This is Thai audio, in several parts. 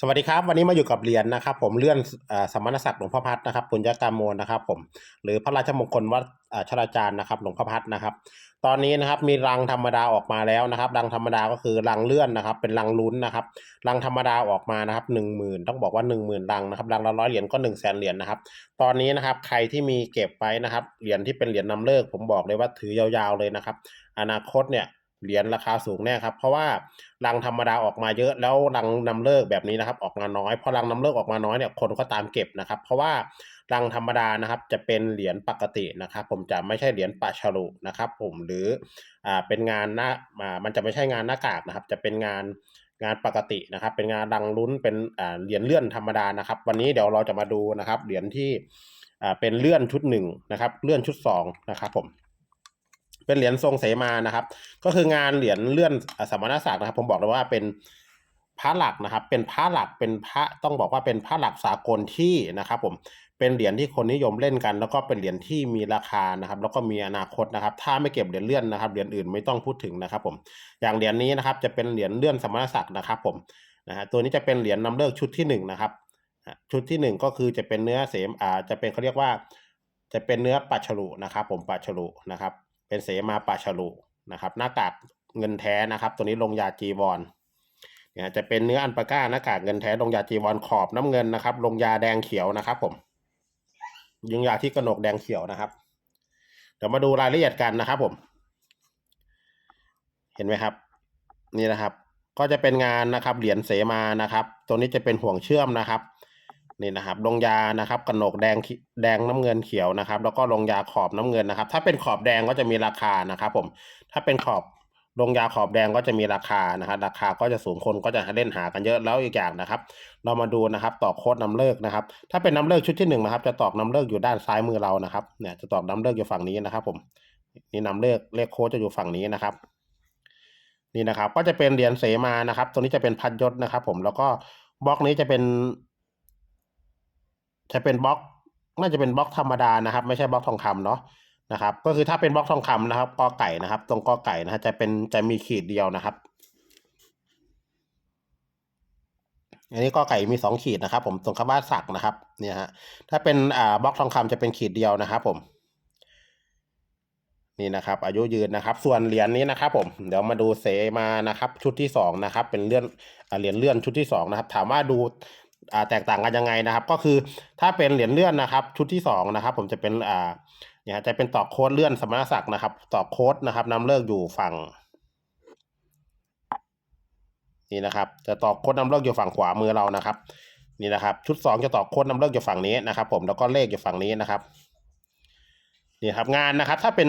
สวัสดีครับ วันนี้มาอยู่กับเหรียญนะครับ ผมเลื่อนอสมณศักดิ์หลวงพ่อพัดนะครับปุญญกามโมนะครับ ผมหรือพระราชมงคลวัดเอ่อชราจารย์นะครับหลวงพ่อพัดนะครับ ตอนนี้นะครับมีรังธรรมดาออกมาแล้วนะครับรังธรรมดาก็คือรังเลื่อนนะครับ เป็นรังลุ้นนะครับรังธรรมดาออกมานะครับหนึ่งหมื่นต้องบอกว่าหนึ่งหมื่นรังนะครับรังละร้อยเหรียญก็หนึ่งแสนเหรียญนะครับ ตอนนี้นะครับใครที่มีเก็บไว้นะครับเหรียญที่เป็นเหรียญนำเลิก ผมบอกเลยว่าถือยาวๆเลยนะครับ อนาคตเนี่ย เหรียญราคาสูงแน่ครับ เพราะว่ารังธรรมดาออกมาเยอะแล้วรังนำเลิกแบบนี้นะครับ ออกมาน้อยพอรังนำเลิกออกมาน้อยเนี่ยคนก็ตามเก็บนะครับ เพราะว่ารังธรรมดานะครับ จะเป็นเหรียญปกตินะครับ ผมจะไม่ใช่เหรียญปะฉลุนะครับ ผมหรืออ่าเป็นงานหน้าอ่ามันจะไม่ใช่งานหน้ากากนะครับ จะเป็นงานงานปกตินะครับ เป็นงานรังลุ้นเป็นอ่าเหรียญเลื่อนธรรมดานะครับ วันนี้เดี๋ยวเราจะมาดูนะครับ เหรียญที่อ่าเป็นเลื่อนชุดหนึ่งนะครับ เลื่อนชุดสองนะครับ ผม เป็นเหรียญทรงเสมานะครับ ก็คืองานเหรียญเลื่อนสมณศักดิ์นะครับ ผมบอกเลยว่าเป็นพระหลักนะครับ เป็นพระหลักเป็นพระต้องบอกว่าเป็นพระหลักสากลที่นะครับผมเป็นเหรียญที่คนนิยมเล่นกัน แล้วก็เป็นเหรียญที่มีราคานะครับ แล้วก็มีอนาคตนะครับ ถ้าไม่เก็บเหรียญเลื่อนนะครับเหรียญอื่นไม่ต้องพูดถึงนะครับ ผม อย่างเหรียญนี้นะครับ จะเป็นเหรียญเลื่อนสมณศักดิ์นะครับ ผมนะฮะตัวนี้จะเป็นเหรียญนำเลิกชุดที่หนึ่งนะครับชุดที่หนึ่งก็คือจะเป็นเนื้อเสมอ่าจะเป็นเขาเรียกว่า จะเป็นเนื้อปัจฉลุนะครับ ผมปัจฉลุนะครับ เป็นเสมาปาฉลุนะครับ หน้ากากเงินแท้นะครับ ตัวนี้ลงยาจีวรเนี่ยจะเป็นเนื้ออันปาก้าหน้ากากเงินแท้ลงยาจีวรขอบน้ำเงินนะครับ ลงยาแดงเขียวนะครับ ผมยิงยาที่กระหนกแดงเขียวนะครับ เดี๋ยวมาดูรายละเอียดกันนะครับ ผม เห็นไหมครับ นี่นะครับ ก็จะเป็นงานนะครับ เหรียญเสมานะครับ ตัวนี้จะเป็นห่วงเชื่อมนะครับ นี่นะครับลงยานะครับกระหนกแดงแดงน้ำเงินเขียวนะครับ แล้วก็ลงยาขอบน้ำเงินนะครับ ถ้าเป็นขอบแดงก็จะมีราคานะครับ ผม ถ้าเป็นขอบลงยาขอบแดงก็จะมีราคานะครับราคาก็จะสูงคนก็จะเล่นหากันเยอะแล้วอีกอย่างนะครับ เรามาดูนะครับต่อโค้ดนำเลิกนะครับ ถ้าเป็นน้ำเลิกชุดที่หนึ่งนะครับ จะตอกน้ำเลิกอยู่ด้านซ้ายมือเรานะครับเนี่ยจะตอกน้ำเลิกอยู่ฝั่งนี้นะครับ ผมนี่นำเลิกเลขโค้ดจะอยู่ฝั่งนี้นะครับนี่นะครับ ก็จะเป็นเหรียญเสมานะครับ ตัวนี้จะเป็นพันยศนะครับ ผมแล้วก็บล็อกนี้จะเป็น จะเป็นบล็อกน่าจะเป็นบล็อกธรรมดานะครับ ไม่ใช่บล็อกทองคำเนาะนะครับ ก็คือถ้าเป็นบล็อกทองคำนะครับกอไก่นะครับ ตรงกอไก่นะฮะจะเป็นจะมีขีดเดียวนะครับ อันนี้กอไก่มีสองขีดนะครับ ผมตรงคำว่าสักนะครับเนี่ยฮะถ้าเป็นอ่าบล็อกทองคำจะเป็นขีดเดียวนะครับ ผม นี่นะครับ อายุยืนนะครับ ส่วนเหรียญนี้นะครับ ผมเดี๋ยวมาดูเสมานะครับ ชุดที่สองนะครับ เป็นเลื่อนเหรียญเลื่อนชุดที่สองนะครับ ถามว่าดู แตกต่างกันยังไงนะครับ ก็คือถ้าเป็นเหรียญเลื่อนนะครับ ชุดที่สองนะครับ ผมจะเป็นอ่าเนี่ยจะเป็นตอกโค้ดเลื่อนสมณศักดิ์นะครับตอกโค้ดนะครับนำเลิกอยู่ฝั่งนี่นะครับจะตอกโค้ดนำเลิกอยู่ฝั่งขวามือเรานะครับ นี่นะครับ ชุดสองจะตอกโค้ดนำเลิกอยู่ฝั่งนี้นะครับ ผมแล้วก็เลขอยู่ฝั่งนี้นะครับนี่ครับงานนะครับถ้าเป็น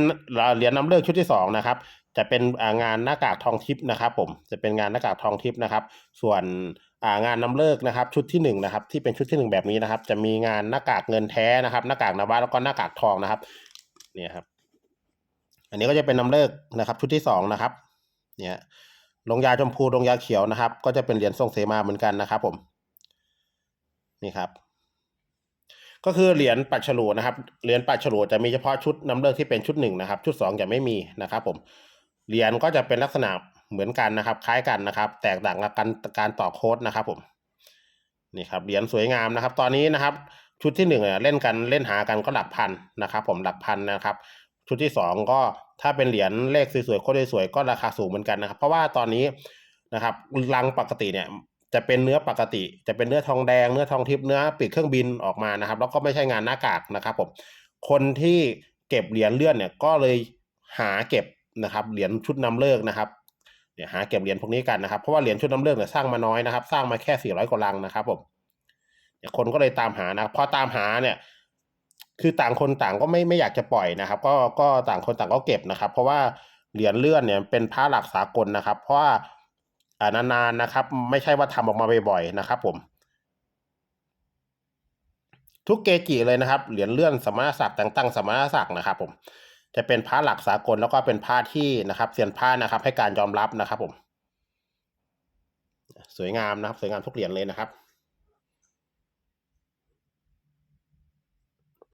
เหรียญนำเลิกชุดที่สองนะครับจะเป็นงานหน้ากากทองทิพย์นะครับ ผมจะเป็นงานหน้ากากทองทิพย์นะครับ ส่วน งานนำเลิกนะครับชุดที่หนึ่งนะครับที่เป็นชุดที่หนึ่งแบบนี้นะครับ จะมีงานหน้ากากเงินแท้นะครับ หน้ากากนวัตแล้วก็หน้ากากทองนะครับเนี่ยครับ อันนี้ก็จะเป็นนำเลิกนะครับ ชุดที่สองนะครับเนี่ยลงยาชมพูลงยาเขียวนะครับ ก็จะเป็นเหรียญทรงเสมาเหมือนกันนะครับผมนี่ครับ ก็คือเหรียญปัจฉลูนะครับเหรียญปัจฉลูจะมีเฉพาะชุดนำเลิกที่เป็นชุดหนึ่งนะครับ ชุดสองจะไม่มีนะครับ ผมเหรียญก็จะเป็นลักษณะ เหมือนกันนะครับ คล้ายกันนะครับ แตกต่างกับการการต่อโค้ดนะครับผมนี่ครับเหรียญสวยงามนะครับ ตอนนี้นะครับ ชุดที่หนึ่งเล่นกันเล่นหากันก็หลักพันนะครับ ผมหลักพันนะครับ ชุดที่สองก็ถ้าเป็นเหรียญเลขสวยๆโคตรสวยๆก็ราคาสูงเหมือนกันนะครับ เพราะว่าตอนนี้นะครับรังปกติเนี่ยจะเป็นเนื้อปกติ จะเป็นเนื้อทองแดงเนื้อทองทิพย์เนื้อปีกเครื่องบินออกมานะครับ แล้วก็ไม่ใช่งานหน้ากากนะครับผมคนที่เก็บเหรียญเลื่อนเนี่ยก็เลยหาเก็บนะครับเหรียญชุดนำเลิกนะครับ เนี่ยหาเก็บเหรียญพวกนี้กันนะครับเพราะว่าเหรียญชุดน้ำเลิกเนี่ยสร้างมาน้อยนะครับ สร้างมาแค่สี่ร้อยกว่าลังนะครับผมเนี่ยคนก็เลยตามหานะพอตามหาเนี่ย คือต่างคนต่างก็ไม่ไม่อยากจะปล่อยนะครับ ก็ก็ต่างคนต่างก็เก็บนะครับ เพราะว่าเหรียญเลื่อนเนี่ยเป็นพระหลักสากลนะครับ เพราะว่าอ่านานๆนะครับ ไม่ใช่ว่าทำออกมาบ่อยๆนะครับผมทุกเกจิเลยนะครับ เหรียญเลื่อนสมณศักดิ์แต่งตั้งสมณศักดิ์นะครับผม จะเป็นพระหลักสากลแล้วก็เป็นพระที่นะครับเซียนพระนะครับ ให้การยอมรับนะครับผม สวยงามนะครับ สวยงามทุกเหรียญเลยนะครับ